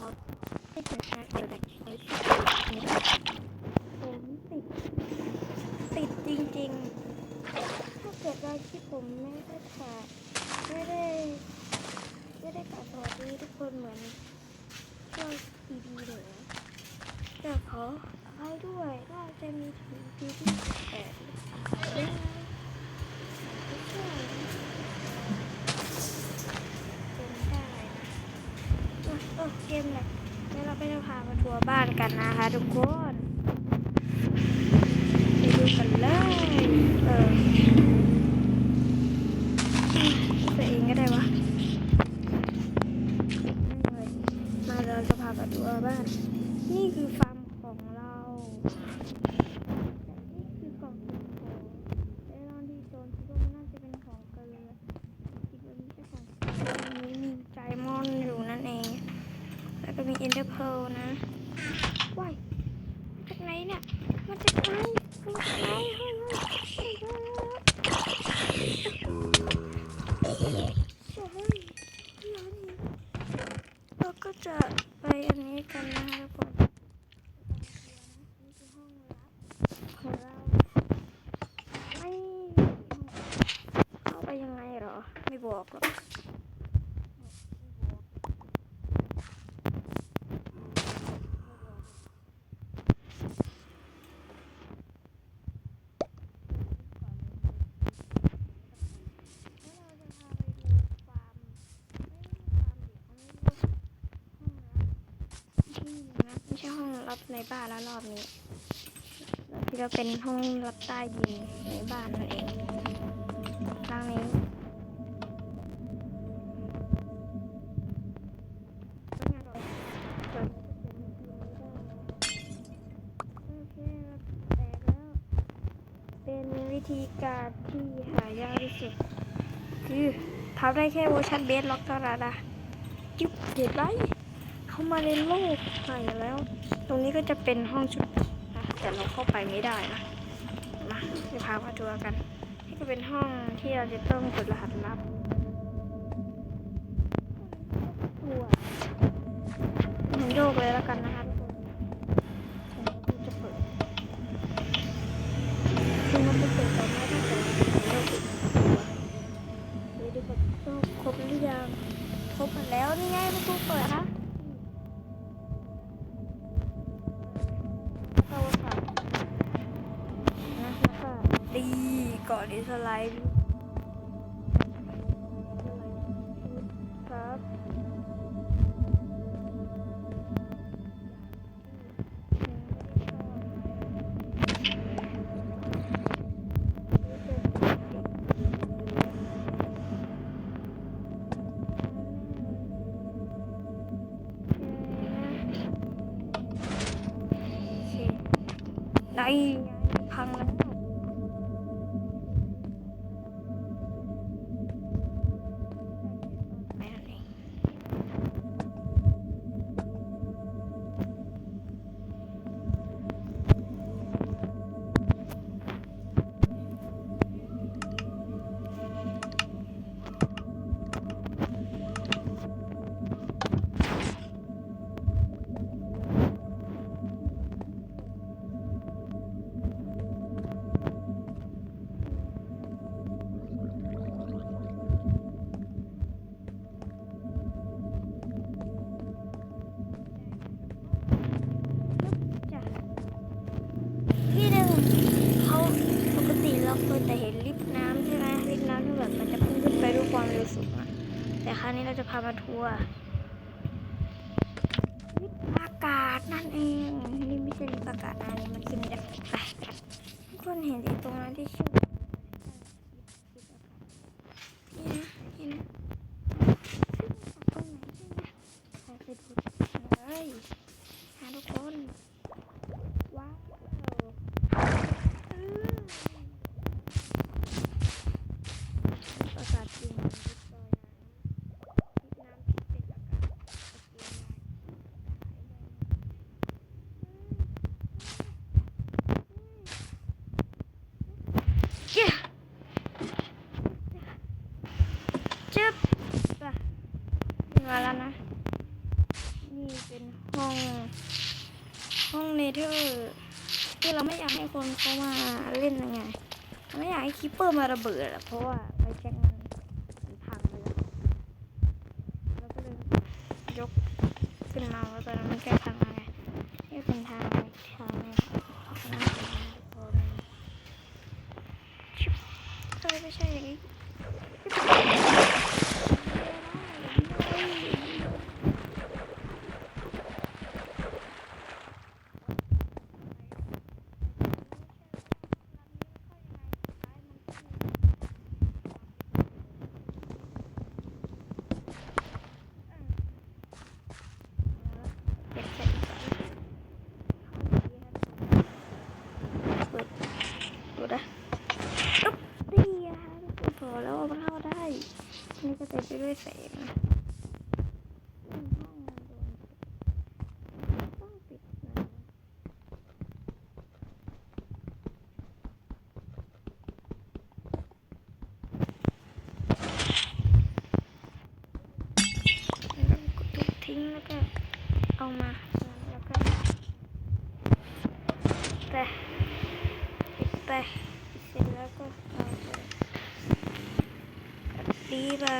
ครับไม่ถึงนะเดี๋ยวแบบผมติด ติดจริงๆ ถ้าเกิดว่าที่ผมไม่ได้ถ่ายไม่ได้ไม่ได้กล่าวสวัสดีทุกคนเหมือนช่วงดีดีเลยนะแต่ขออภัยด้วยว่าจะมีถึงปีที่ เออเกมแหละงั้นเราไปจะพามาทัวร์บ้านกันนะคะทุกคนไปดูกันเลยเออตัวเองก็ได้วะ มาเราจะพาไปดูบ้าน นี่คือฟาร์มของเรานี่คือกล่องเก็บของไอ้ตอนที่โจรคิดว่ามันน่าจะเป็นของกันเลยคิดว่าไม่ใช่ของกันนี้มีไดมอนด์อยู่นั่นเอง แล้วก็มีเอ็นเดอร์เพลนะว้ายมา จากไหนเนี่ยมาจากไหนมาจากไหนเฮ้ยเฮ้ยเฮ้ยเฮ้ยเฮ้ยเราก็จะไปอันนี้กันนะคะทุกคนนี่คือห้องลับของเราไม่เข้าไปยังไงหรอ ไม่บอกหรอกไม่ใช่ห้อง รับในบ้านแล้วรอบนี้ที่เราเป็นห้องรับใต้ดินในบ้านนั่นเองครั้งนี้เป็นวิธีการที่หายากที่สุดคือทำได้แค่เวอร์ชันเบสล็อกเท่านั้นนะจุ๊บเด็ดไว้เข้ามาในโลกใหม่แล้ว ตรงนี้ก็จะเป็นห้องชุดนะแต่เราเข้าไปไม่ได้นะมาไปพามาทัวร์กันนี่ก็เป็นห้องที่เราจะต้องกดรหัสลับทัวร์ผมโยกเลยแล้วกันนะคะทุกคนผมจะเปิดซึ่งมันจะเปิดตอไม่ได้แต่เราจะโยกเดี๋ยดูก่อนต้องครบหรือยังครบหมดแล้วนี่ไงประตูเปิดนะ เกาะดิสไลด์ครับได้พังแล้ว จะพามาทัวร์ลิฟต์อากาศนั่นเองนี่ไม่ใช่ลิฟต์อากาศนะนี่มันขึ้นไม่ได้ไปไปทุกคนเห็นตรงนั้นที่ชื่อนี่นะนี่นะซึ่งจากตรงไหนใช่ไหมไปดูเลยหาทุกคน ว้าวอืมปราสาทจริงวิกตอเรียนะน้ำที่เป็นอากาศตะเกียงเย้จึ๊บไปมาแล้วนะ นี่เป็น ห้อง ห้องเนเธอร์ที่เรา ไม่อยากให้คนเขามาเล่นยังไงไม่อยากให้คิปเปอร์มาระเบิดอะเพราะว่าไปแช็กมันพังไปแล้วแล้วก็เลยยกขึ้นมาว่าตอนนั้นมันแก้พังมาไงนี่เป็นทางไทางนี้ครับนั่นเป็นทางทุกคนชิบเอ้ยไม่ใช่อย่างนี้ เก็บใส่อีกเปิดดูนะตุ๊บนี่นะคะทุกคนพอแล้วเอามาเข้าได้ ก็ได้วยแสงนะห้องนโดนต้องปิดนะแล้วก็ทิ้งแล้วก็เอามาแล้วก็ไปไปเสร็จแล้วก็เอาไปดีป่ะ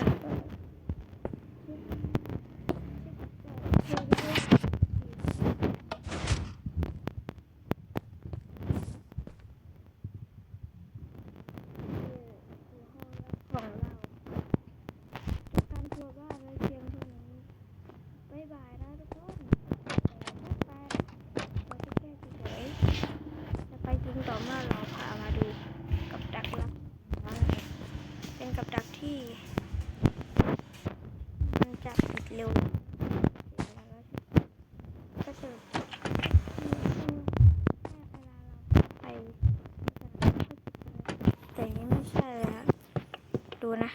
ของเราการทัวร์บ้านไว้เพียงเท่านี้บายบายนะทุกคน ไปเราจะแก้เฉยๆจะไปจริงต่อเมื่อเราพามาดูกับดักลับนั่นเองเป็นกับดักที่ มันจะปิด เร็วก็จะไปแต่นี่ไม่ใช่เลยฮะดูนะ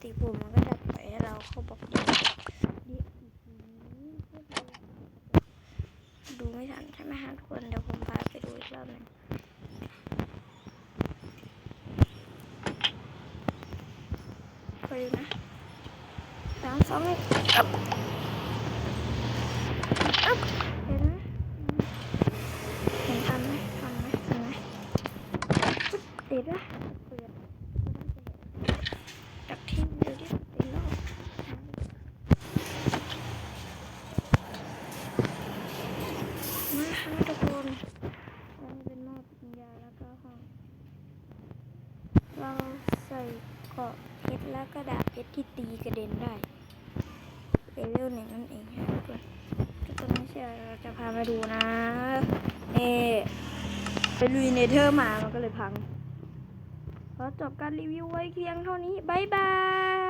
ติปุ่มมันก็จะปล่อยให้เราเข้าบอกดูดูไม่ทันใช่ไหมฮะทุกคนเดี๋ยวผมพาไปดูอีกรอบหนึงไปดูนะสามสองหนึ่งอัพอัพเห็นไหมเห็นทันไหมทันไหมทันไหมปึ๊บติดปะเปิดดักทิ้งดูดิติดแล้วมาฮะทุกคนอันนี้เป็นหม้อปัญญาแล้วก็ห้อง เราใส่เกราะเพชรแล้วก็ดาบเพชรที่ตีกระเด็นได้เป็นเรื่องหนึ่งนั่นเองค่ะทุกคนทุกคนไม่เชื่อเราจะพามาดูนะเอไปลุยเนเธอร์มามันก็เลยพังขอจบการรีวิวไว้เพียงเท่านี้ บ๊ายบาย